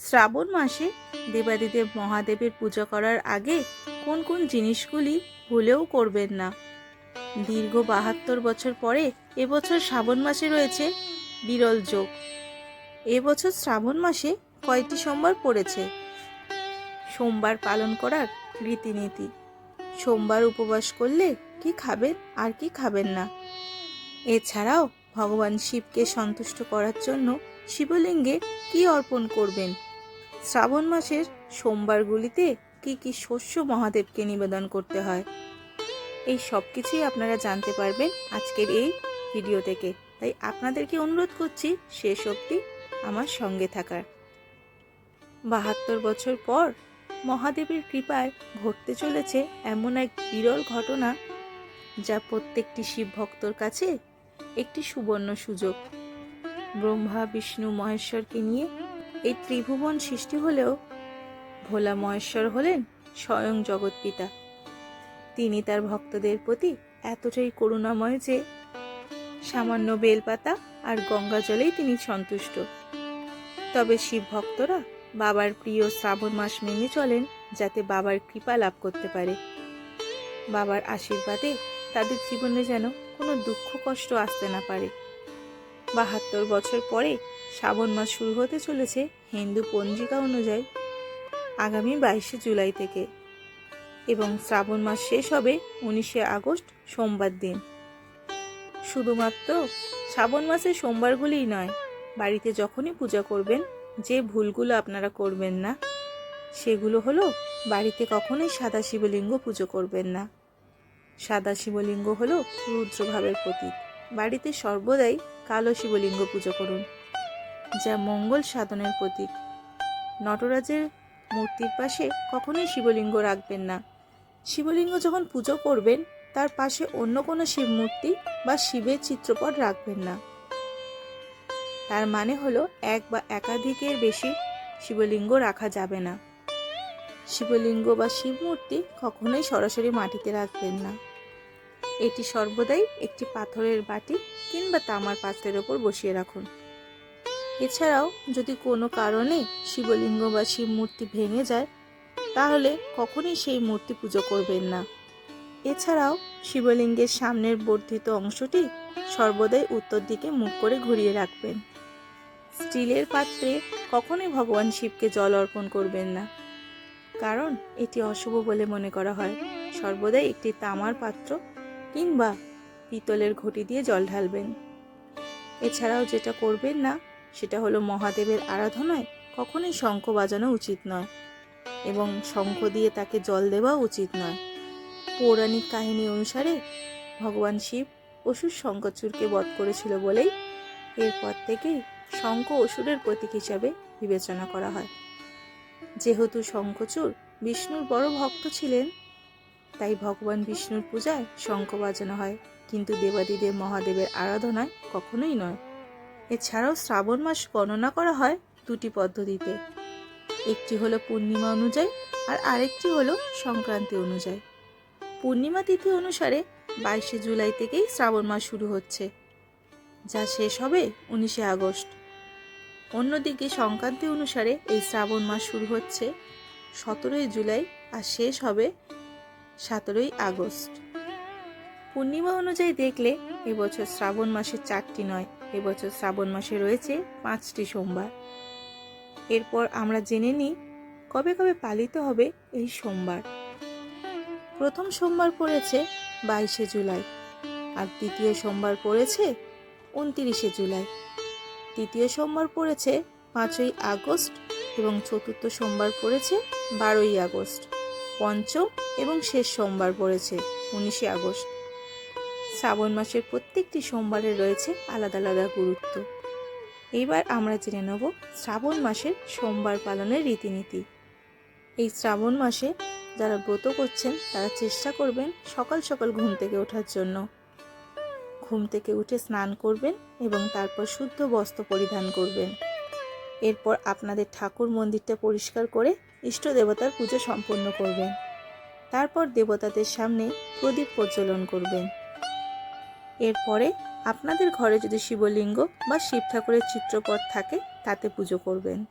শ্রাবণ মাসে দেবাদিদেব মহাদেবের পূজা করার আগে কোন কোন জিনিসগুলি ভুলেও করবেন না। দীর্ঘ বাহাত্তর বছর পরে এবছর শ্রাবণ মাসে রয়েছে বিরল যোগ। এবছর শ্রাবণ মাসে কয়টি সোমবার পড়েছে? সোমবার পালন করার রীতিনীতি। সোমবার উপবাস করলে কি খাবেন আর কি খাবেন না। এছাড়াও ভগবান শিবকে সন্তুষ্ট করার জন্য শিবলিঙ্গে কি অর্পণ করবেন? শ্রাবণ মাসের সোমবারগুলিতে কি কি শস্য মহাদেবকে নিবেদন করতে হয়? এই সব কিছুই আপনারা জানতে পারবেন আজকের এই ভিডিও থেকে। তাই আপনাদেরকে অনুরোধ করছি শেষ অবধি আমার সঙ্গে থাকার। বাহাত্তর বছর পর মহাদেবের কৃপায় ঘটতে চলেছে এমন এক বিরল ঘটনা যা প্রত্যেকটি শিব ভক্তর কাছে একটি সুবর্ণ সুযোগ। ব্রহ্মা, বিষ্ণু, মহেশ্বরকে নিয়ে এই ত্রিভুবন সৃষ্টি হলেও ভোলা মহেশ্বর হলেন স্বয়ং জগৎপিতা তিনি তার ভক্তদের প্রতি এতটাই করুণাময় যে সামান্য বেলপাতা আর গঙ্গা জলেই তিনি সন্তুষ্ট। তবে শিব ভক্তরা বাবার প্রিয় শ্রাবণ মাস মেনে চলেন যাতে বাবার কৃপা লাভ করতে পারে। বাবার আশীর্বাদে তাদের জীবনে যেন কোনো দুঃখ কষ্ট আসতে না পারে। বাহাত্তর বছর পরে শ্রাবণ মাস শুরু হতে চলেছে হিন্দু পঞ্জিকা অনুযায়ী আগামী বাইশে জুলাই থেকে এবং শ্রাবণ মাস শেষ হবে উনিশে আগস্ট সোমবার দিন। শুধুমাত্র শ্রাবণ মাসের সোমবারগুলিই নয়, বাড়িতে যখনই পূজা করবেন, যে ভুলগুলো আপনারা করবেন না, সেগুলো হলো বাড়িতে কখনোই সাদা শিবলিঙ্গ পুজো করবেন না। সাদা শিবলিঙ্গ হলো রুদ্রভাবের প্রতীক। বাড়িতে সর্বদাই কালো শিবলিঙ্গ পুজো করুন। যা মঙ্গল সাধনের প্রতীক। নটরাজের মূর্তির পাশে কখনোই শিবলিঙ্গ রাখবেন না। শিবলিঙ্গ যখন পুজো করবেন, তার পাশে অন্য কোনো শিব মূর্তি বা শিবের চিত্রপট রাখবেন না। তার মানে হলো এক বা একাধিকের বেশি শিবলিঙ্গ রাখা যাবে না। শিবলিঙ্গ বা শিব মূর্তি কখনোই সরাসরি মাটিতে রাখবেন না। এটি সর্বদাই একটি পাথরের বাটি কিংবা তামার পাত্রের ওপর বসিয়ে রাখুন। এছাড়াও যদি কোনো কারণে শিবলিঙ্গ বা শিব মূর্তি ভেঙে যায়, তাহলে কখনই সেই মূর্তি পুজো করবেন না। এছাড়াও শিবলিঙ্গের সামনের বর্ধিত অংশটি সর্বদাই উত্তর দিকে মুখ করে ঘুরিয়ে রাখবেন। স্টিলের পাত্রে কখনোই ভগবান শিবকে জল অর্পণ করবেন না। কারণ এটি অশুভ বলে মনে করা হয়। সর্বদাই একটি তামার পাত্র কিংবা পিতলের ঘটি দিয়ে জল ঢালবেন। এছাড়াও যেটা করবেন না সেটা হলো মহাদেবের আরাধনায় কখনোই শঙ্খ বাজানো উচিত নয় এবং শঙ্খ দিয়ে তাকে জল দেওয়া উচিত নয়। পৌরাণিক কাহিনী অনুসারে ভগবান শিব অসুর শঙ্করচূড়কে বধ করেছিল বলেই এরপর থেকেই শঙ্খ অসুরের প্রতীক হিসাবে বিবেচনা করা হয়। যেহেতু শঙ্খচূড় বিষ্ণুর বড় ভক্ত ছিলেন, তাই ভগবান বিষ্ণুর পূজায় শঙ্খ বাজানো হয়, কিন্তু দেবাদিদেব মহাদেবের আরাধনায় কখনোই নয়। এছাড়াও শ্রাবণ মাস গণনা করা হয় দুটি পদ্ধতিতে। একটি হলো পূর্ণিমা অনুযায়ী আর আরেকটি হলো সংক্রান্তি অনুযায়ী। পূর্ণিমা তিথি অনুসারে বাইশে জুলাই থেকেই শ্রাবণ মাস শুরু হচ্ছে, যা শেষ হবে উনিশে আগস্ট। অন্যদিকে সংক্রান্তি অনুসারে এই শ্রাবণ মাস শুরু হচ্ছে সতেরোই জুলাই আর শেষ হবে সতেরোই আগস্ট। পূর্ণিমা অনুযায়ী দেখলে এবছর শ্রাবণ মাসে চারটি নয় এবছর শ্রাবণ মাসে রয়েছে পাঁচটি সোমবার। এরপর আমরা জেনে নিই কবে কবে পালিত হবে এই সোমবার। প্রথম সোমবার পড়েছে বাইশে জুলাই, আর দ্বিতীয় সোমবার পড়েছে উনতিরিশে জুলাই। তৃতীয় সোমবার পড়েছে পাঁচই আগস্ট এবং চতুর্থ সোমবার পড়েছে বারোই আগস্ট। পঞ্চম এবং শেষ সোমবার পড়েছে উনিশে আগস্ট। শ্রাবণ মাসের প্রত্যেকটি সোমবারে রয়েছে আলাদা আলাদা গুরুত্ব। এইবার আমরা জেনে নেব শ্রাবণ মাসের সোমবার পালনের রীতিনীতি। এই শ্রাবণ মাসে যারা ব্রত করছেন, তারা চেষ্টা করবেন সকাল সকাল ঘুম থেকে ওঠার জন্য। ঘুম থেকে উঠে স্নান করবেন এবং তারপর শুদ্ধ বস্ত্র পরিধান করবেন। এরপর আপনাদের ঠাকুর মন্দিরটা পরিষ্কার করে ইষ্ট দেবতার পুজো সম্পন্ন করবেন। তারপর দেবতাদের সামনে প্রদীপ প্রজ্বলন করবেন। এরপরে আপনাদের ঘরে যদি শিবলিঙ্গ বা শিব ঠাকুরের চিত্রপট থাকে, তাতে পুজো করবেন।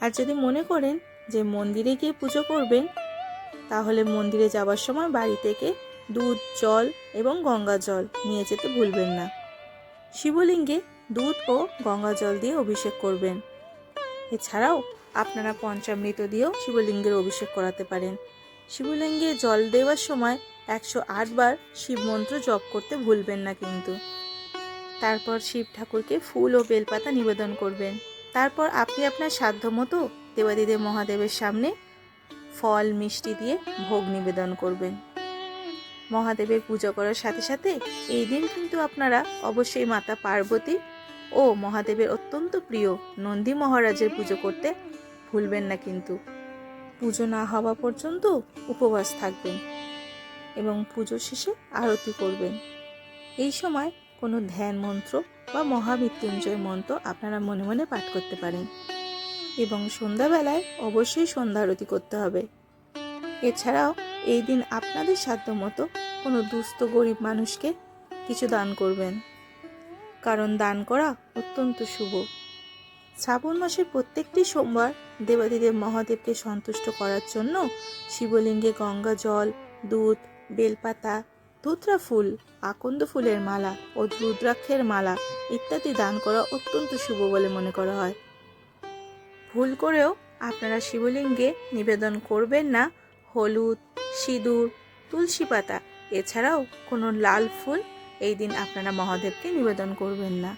আর যদি মনে করেন যে মন্দিরে গিয়ে পুজো করবেন, তাহলে মন্দিরে যাওয়ার সময় বাড়ি থেকে দুধ, জল এবং গঙ্গা জল নিয়ে যেতে ভুলবেন না। শিবলিঙ্গে দুধ ও গঙ্গা জল দিয়ে অভিষেক করবেন। এছাড়াও আপনারা পঞ্চামৃত দিয়েও শিবলিঙ্গের অভিষেক করাতে পারেন। শিবলিঙ্গে জল দেওয়ার সময় একশো আটবার শিব মন্ত্র জপ করতে ভুলবেন না কিন্তু। তারপর শিব ঠাকুরকে ফুল ও বেলপাতা নিবেদন করবেন। তারপর আপনি আপনার সাধ্য মতো দেবাদিদেব মহাদেবের সামনে ফল, মিষ্টি দিয়ে ভোগ নিবেদন করবেন। মহাদেবের পুজো করার সাথে সাথে এই দিন কিন্তু আপনারা অবশ্যই মাতা পার্বতী ও মহাদেবের অত্যন্ত প্রিয় নন্দী মহারাজের পুজো করতে ভুলবেন না কিন্তু। পুজো না হওয়া পর্যন্ত উপবাস থাকবেন। এবং পুজো শেষে আরতি করবেন। এই সময় কোনো ধ্যান মন্ত্র বা মহামৃত্যুঞ্জয় মন্ত্র আপনারা মনে মনে পাঠ করতে পারেন। এবং সন্ধ্যাবেলায় অবশ্যই সন্ধ্যা আরতি করতে হবে। এছাড়াও এই দিন আপনাদের সাধ্য মতো কোনো দুস্থ, গরিব মানুষকে কিছু দান করবেন। কারণ দান করা অত্যন্ত শুভ। শ্রাবণ মাসের প্রত্যেকটি সোমবার দেবাদিদেব মহাদেবকে সন্তুষ্ট করার জন্য শিবলিঙ্গে গঙ্গা, জল, দুধ বেলপাতা, ধুতরা ফুল, আকন্দ ফুলের মালা ও রুদ্রাক্ষের মালা ইত্যাদি দান করা অত্যন্ত শুভ বলে মনে করা হয়। ভুল করেও আপনারা শিবলিঙ্গে নিবেদন করবেন না হলুদ, সিঁদুর, তুলসী পাতা। এছাড়াও কোনো লাল ফুল এই দিন আপনারা মহাদেবকে নিবেদন করবেন না।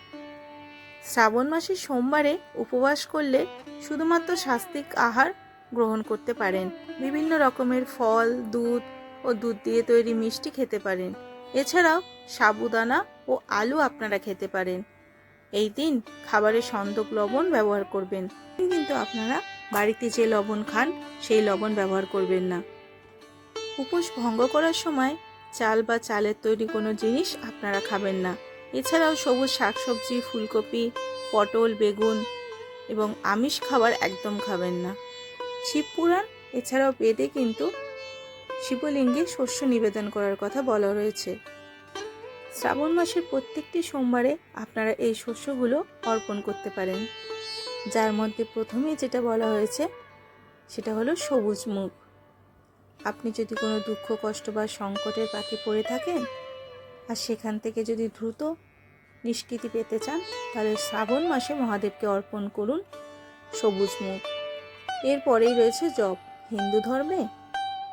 শ্রাবণ মাসের সোমবারে উপবাস করলে শুধুমাত্র শাস্তিক আহার গ্রহণ করতে পারেন। বিভিন্ন রকমের ফল, দুধ ও দুধ দিয়ে তৈরি মিষ্টি খেতে পারেন। এছাড়াও সাবুদানা ও আলু আপনারা খেতে পারেন। এই দিন খাবারে সন্দক লবণ ব্যবহার করবেন। কিন্তু আপনারা বাড়িতে যে লবণ খান, সেই লবণ ব্যবহার করবেন না। উপোস ভঙ্গ করার সময় চাল বা চালের তৈরি কোনো জিনিস আপনারা খাবেন না। এছাড়াও সবুজ শাকসবজি, ফুলকপি, পটল, বেগুন এবং আমিষ খাবার একদম খাবেন না। শিবপুরাণ এছাড়াও বেদে কিন্তু শিবলিঙ্গে শস্য নিবেদন করার কথা বলা রয়েছে। শ্রাবণ মাসের প্রত্যেকটি সোমবারে আপনারা এই শস্যগুলো অর্পণ করতে পারেন। যার মধ্যে প্রথমেই যেটা বলা হয়েছে, সেটা হলো সবুজ মুখ আপনি যদি কোনো দুঃখ, কষ্ট বা সংকটের পাখি পড়ে থাকেন আর সেখান থেকে যদি দ্রুত নিষ্কৃতি পেতে চান, তাহলে শ্রাবণ মাসে মহাদেবকে অর্পণ করুন সবুজ মুখ এরপরেই রয়েছে জব। হিন্দু ধর্মে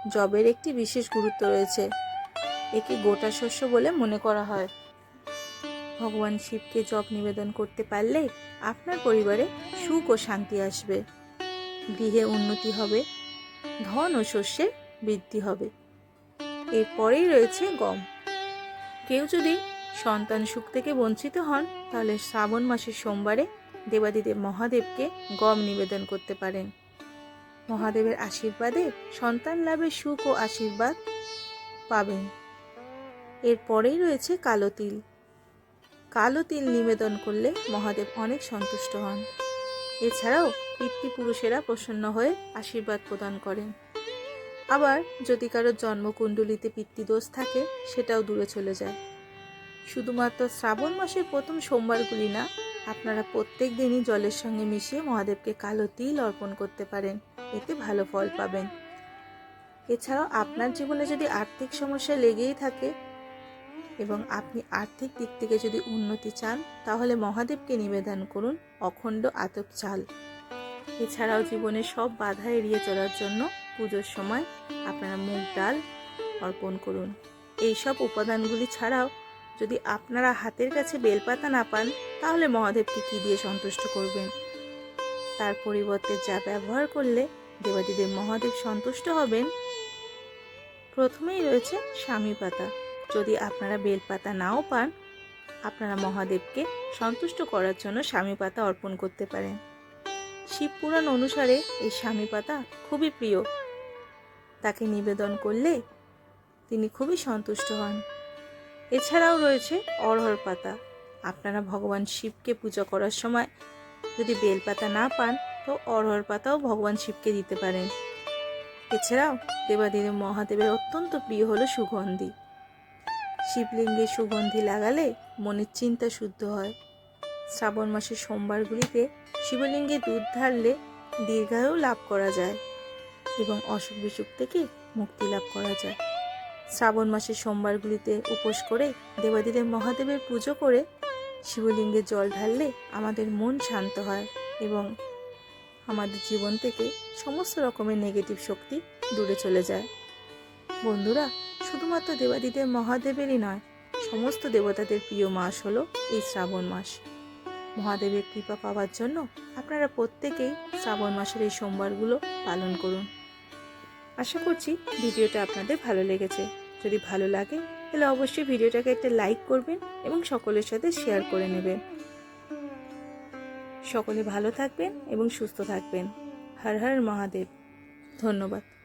জবের একটি বিশেষ গুরুত্ব রয়েছে। একে গোটা শস্য বলে মনে করা হয়। ভগবান শিবকে জব নিবেদন করতে পারলে আপনার পরিবারে সুখ ও শান্তি আসবে। গৃহে উন্নতি হবে, ধন ও শস্যে বৃদ্ধি হবে। এরপরেই রয়েছে গম। কেউ যদি সন্তান সুখ থেকে বঞ্চিত হন, তাহলে শ্রাবণ মাসের সোমবারে দেবাদিদেব মহাদেবকে গম নিবেদন করতে পারেন। মহাদেবের আশীর্বাদে সন্তান লাভের সুখ ও আশীর্বাদ পাবেন। এরপরেই রয়েছে কালো তিল। কালো তিল নিবেদন করলে মহাদেব অনেক সন্তুষ্ট হন। এছাড়াও পিতৃপুরুষেরা প্রসন্ন হয়ে আশীর্বাদ প্রদান করেন। আবার যদি কারও জন্মকুণ্ডলিতে পিতৃদোষ থাকে, সেটাও দূরে চলে যায়। শুধুমাত্র শ্রাবণ মাসের প্রথম সোমবারগুলি না আপনারা প্রত্যেক দিনই জলের সঙ্গে মিশিয়ে মহাদেবকে কালো তিল অর্পণ করতে পারেন। এতে ভালো ফল পাবেন। এছাড়াও আপনার জীবনে যদি আর্থিক সমস্যা লেগেই থাকে এবং আপনি আর্থিক দিক থেকে যদি উন্নতি চান, তাহলে মহাদেবকে নিবেদন করুন অখণ্ড আতপ চাল। এছাড়াও জীবনে সব বাধা এড়িয়ে চলার জন্য পুজোর সময় আপনারা মুগ ডাল অর্পণ করুন। এইসব উপাদানগুলি ছাড়াও যদি আপনারা হাতের কাছে বেলপাতা না পান, তাহলে মহাদেবকে কী দিয়ে সন্তুষ্ট করবেন? তার পরিবর্তে যা ব্যবহার করলে দেবাদিদেব মহাদেব সন্তুষ্ট হবেন। প্রথমেই রয়েছে স্বামী পাতা। যদি আপনারা বেলপাতা নাও পান, আপনারা মহাদেবকে সন্তুষ্ট করার জন্য স্বামী পাতা অর্পণ করতে পারেন। শিব পুরাণ অনুসারে এই স্বামী পাতা খুবই প্রিয়। তাকে নিবেদন করলে তিনি খুবই সন্তুষ্ট হন। এছাড়াও রয়েছে অরহর পাতা। আপনারা ভগবান শিবকে পুজো করার সময় যদি বেলপাতা না পান, তো অরহর পাতাও ভগবান শিবকে দিতে পারেন। এছাড়াও দেবাদেব মহাদেবের অত্যন্ত প্রিয় হলো সুগন্ধি। শিবলিঙ্গে সুগন্ধি লাগালে মনের চিন্তা শুদ্ধ হয়। শ্রাবণ মাসের সোমবারগুলিতে শিবলিঙ্গে দুধ ঢাললে দীর্ঘায়ু লাভ করা যায় এবং অসুখ বিসুখ থেকে মুক্তি লাভ করা যায়। শ্রাবণ মাসের সোমবারগুলিতে উপোস করে দেবাদিদেব মহাদেবের পুজো করে শিবলিঙ্গে জল ঢাললে আমাদের মন শান্ত হয় এবং আমাদের জীবন থেকে সমস্ত রকমের নেগেটিভ শক্তি দূরে চলে যায়। বন্ধুরা, শুধুমাত্র দেবাদিদেব মহাদেবেরই নয়, সমস্ত দেবতাদের প্রিয় মাস হলো এই শ্রাবণ মাস। মহাদেবের কৃপা পাওয়ার জন্য আপনারা প্রত্যেকেই শ্রাবণ মাসের এই সোমবারগুলো পালন করুন। আশা করছি ভিডিওটা আপনাদের ভালো লেগেছে। যদি ভালো লাগে, তাহলে অবশ্যই ভিডিওটাকে একটা লাইক করবেন এবং সকলের সাথে শেয়ার করে নেবেন। সকলে ভালো থাকবেন এবং সুস্থ থাকবেন। হর হর মহাদেব। ধন্যবাদ।